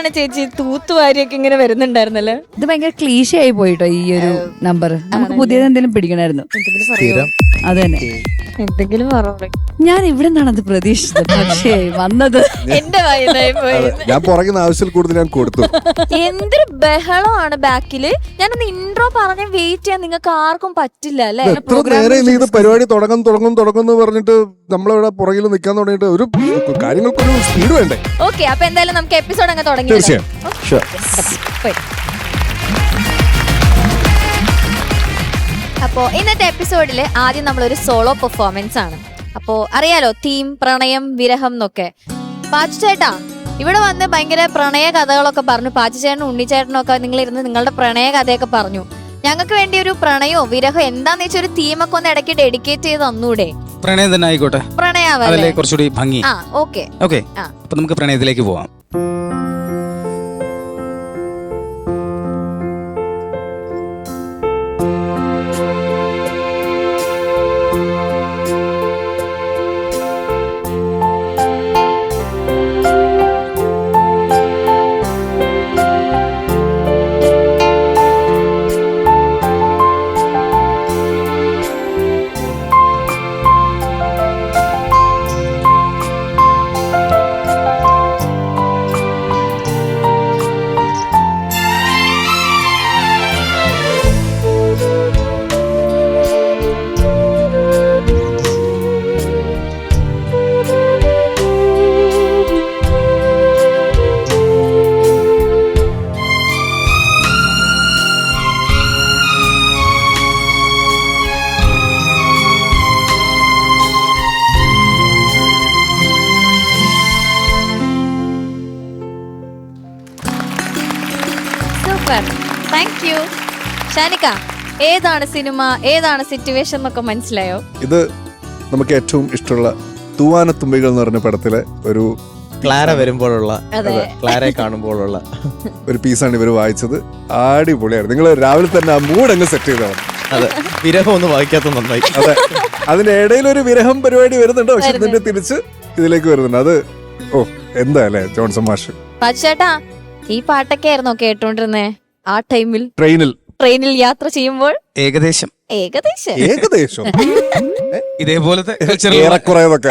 എന്തിനാണ് ചേച്ചി? തൂത്തുവാരിയൊക്കെ ഇങ്ങനെ വരുന്നുണ്ടായിരുന്നല്ലേ? ഇത് ഭയങ്കര ക്ലീശയായി ആയി പോയിട്ടോ ഈ ഒരു നമ്പർ നമുക്ക് പുതിയത് എന്തെങ്കിലും പിടിക്കണമായിരുന്നു. പറയോ? അത് തന്നെ. എന്തെങ്കിലും പറയും ഞാൻ ഇവിടെ നിന്നാണ് അത് പ്രതീക്ഷിച്ചത്. പക്ഷേ വന്നത് എന്റെ വായനായി പോയി. അതെ. ഞാൻ പുറകുന്ന ആവശ്യത്തിൽ കൂടുതൽ ഞാൻ കൊടുത്തു. എന്തൊരു ബഹളമാണ് ബാക്കിൽ. ഞാനൊന്ന് ഇൻട്രോ പറഞ്ഞ വെയിറ്റ് ചെയ്യാൻ നിങ്ങൾക്ക് ആർക്കും പറ്റില്ല അല്ലെ? ഇത് എത്ര നേരം നീ ഇത് പരിപാടി തുടങ്ങും തുടങ്ങും തുടങ്ങും എന്ന് പറഞ്ഞിട്ട് നമ്മളിവിടെ പുറകിൽ നിൽക്കാൻ തുടങ്ങിയിട്ട് ഒരു കാര്യങ്ങൾക്കൊരു സ്പീഡ് വേണ്ടേ? ഓക്കെ അപ്പൊ എന്തായാലും നമുക്ക് എപ്പിസോഡ് അങ്ങ് തുടങ്ങി തീർച്ചയായും. Sure. അപ്പോ ഇന്നത്തെ എപ്പിസോഡിൽ ആദ്യം നമ്മളൊരു സോളോ പെർഫോമൻസ് ആണ്. അപ്പോ അറിയാലോ തീം പ്രണയം വിരഹം എന്നൊക്കെ. പാച്ചു ചേട്ടാ ഇവിടെ വന്ന് ഭയങ്കര പ്രണയ കഥകളൊക്കെ പറഞ്ഞു. പാച്ചുചേട്ടനും ഉണ്ണിച്ചേട്ടനും ഒക്കെ നിങ്ങൾ ഇരുന്ന് നിങ്ങളുടെ പ്രണയ കഥയൊക്കെ പറഞ്ഞു. ഞങ്ങൾക്ക് വേണ്ടി ഒരു പ്രണയോ വിരഹോ എന്താന്ന് വെച്ചാൽ ഒരു തീമൊക്കെ ഒന്ന് ഇടയ്ക്ക് ഡെഡിക്കേറ്റ് ചെയ്ത് തന്നൂടെ? പ്രണയം തന്നെ ആയിക്കോട്ടെ. പ്രണയാവല്ലേ? അതല്ലേ കുറച്ചുകൂടി ഭംഗി. ആ ഓക്കെ ഓക്കെ. അപ്പൊ നമുക്ക് പ്രണയത്തിലേക്ക് പോവാം. സൂപ്പർ. താങ്ക് യു ഷാനിക്ക ഏതാണ് സിനിമ ഏതാണ് സിറ്റുവേഷൻ എന്നൊക്കെ മനസ്സിലായോ? ഇത് നമുക്ക് ഏറ്റവും ഇഷ്ടമുള്ള തൂവാനത്തുമ്പികൾ എന്ന് പറഞ്ഞ പടത്തിലെ ഒരു ക്ലാര വരുമ്പോഴുള്ള അതെ. ക്ലാരയെ കാണുമ്പോഴുള്ള. ഒരു പീസാണ് ഇവർ വായിച്ചത്. അടിപൊളിയായിരുന്നു നിങ്ങൾ രാവിലെ തന്നെ ആ മൂഡ് അങ്ങ് സെറ്റ് ചെയ്താണ് അതെ വിരഹം ഒന്ന് വായിക്കാത്ത നന്നായി. അതെ. അതിന്റെ ഇടയിൽ ഒരു വിരഹം പരിപാടി വരുന്നുണ്ട്. പക്ഷെ ഇതിന്റെ തിരിച്ച് ഇതിലേക്ക് വരുന്നുണ്ട്. അത് ഓ എന്താ അല്ലേ ജോൺസൺ മാഷ്? പാച്ചേട്ടാ ഈ പാട്ടൊക്കെ ആയിരുന്നോ കേട്ടോണ്ടിരുന്നേ? ആ ടൈമിൽ ട്രെയിനിൽ. ട്രെയിനിൽ യാത്ര ചെയ്യുമ്പോൾ ഏകദേശം. ഏകദേശം. ഏകദേശം. ഇതേപോലത്തെ cultural- ഏറെക്കുറേതൊക്കെ.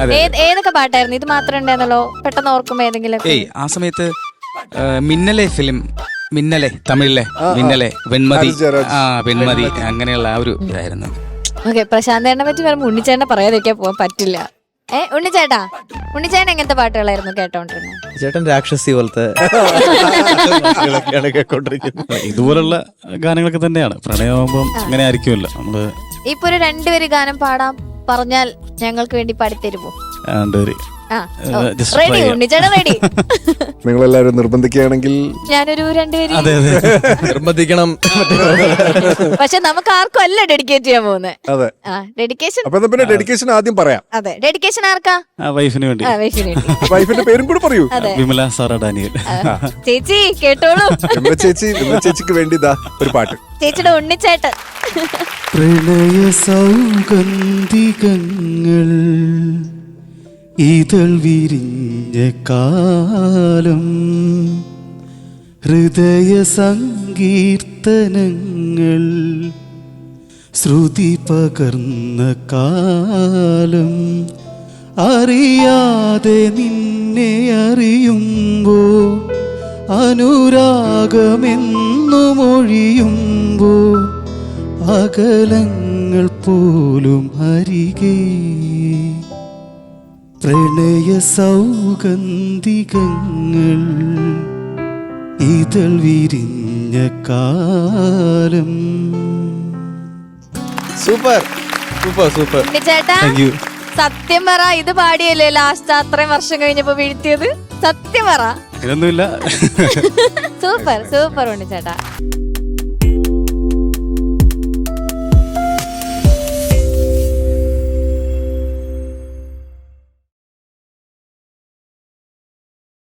അതെ ഏത് ഏതൊക്കെ പാട്ടായിരുന്നു? ഇത് മാത്രം ഉണ്ടായിരുന്നല്ലോ പെട്ടെന്ന് ഓർക്കുമ്പോ ഏതെങ്കിലും ഏയ് ആ സമയത്ത് ആ, മിന്നലെ ഫിലിം മിന്നലെ തമിഴിലെ മിന്നലെ വെൺമതി ആ വെൺമതി അങ്ങനെയുള്ള ആ ഒരു ഇതായിരുന്നു. ഓക്കെ പ്രശാന്തേട്ടനെ പറ്റി വരുമ്പോ ഉണ്ണിച്ചേട്ടനെ പറയാതിരിക്കാൻ പോവാൻ പറ്റില്ല. ഏ ഉണ്ണിച്ചേട്ടാ ഉണ്ണിച്ചേട്ടൻ എങ്ങനത്തെ പാട്ടുകളായിരുന്നു കേട്ടോണ്ടിരുന്നത് ചേട്ടൻ രാക്ഷസി പോലത്തെ ഇതുപോലുള്ള ഗാനങ്ങളൊക്കെ തന്നെയാണ്. പ്രണയമാകുമ്പോ അങ്ങനെ ആയിരിക്കുമല്ലോ നമ്മൾ ഇപ്പൊ ഒരു രണ്ടുപേര് ഗാനം പാടാൻ പറഞ്ഞാൽ ഞങ്ങൾക്ക് വേണ്ടി പാടിത്തരുമോ? രണ്ടുപേര് ആ ഏഹ്, റെഡി ഉണ്ണിച്ചേട്ടൻ റെഡി നിങ്ങളെല്ലാവരും നിർബന്ധിക്കുകയാണെങ്കിൽ ഞാനൊരു രണ്ടുപേര് അതെ അതെ. നിർബന്ധിക്കണം. പക്ഷെ നമുക്ക് ആർക്കും അല്ല ഡെഡിക്കേറ്റ് ചെയ്യാൻ പോകുന്നത് അതെ. ഡെഡിക്കേഷൻ അപ്പൊ എന്നാ പിന്നെ ഡെഡിക്കേഷൻ ആദ്യം പറയാം. അതെ ഡെഡിക്കേഷൻ ആർക്കാ? ആ വൈഫിന് വേണ്ടി. ആ വൈഫിന് വേണ്ടി. വൈഫിന്റെ പേരും കൂടെ പറയൂ. Vimala Sara Daniel. ആ. ചേച്ചി കേട്ടോളൂ. വിമല ചേച്ചി വിമല ചേച്ചിക്ക് വേണ്ടി ഇതാ ഒരു പാട്ട്. ചേച്ചിയുടെ ഉണ്ണിച്ചേട്ടൻ. പ്രണയ സൗഗന്ധികങ്ങൾ. ഇതൾ വിരിഞ്ഞ കാലം ഹൃദയ സങ്കീർത്തനങ്ങൾ ശ്രുതി പകർന്ന കാലം അറിയാതെ നിന്നെ അറിയുമ്പോ അനുരാഗമെന്നു മൊഴിയുമ്പോ അകലങ്ങൾ പോലും അരികെ പ്രണയ സൗഗന്ധികങ്ങൾ ഇതൾ വിരിഞ്ഞ കാലം. സൂപ്പർ. Super super. ചേട്ടാ സത്യം പറ ഇത് പാടിയല്ലേ ലാസ്റ്റ് അത്രയും വർഷം കഴിഞ്ഞപ്പോ വീഴ്ത്തിയത്? സത്യം പറ. Super super ഉണ്ണിച്ചേട്ടാ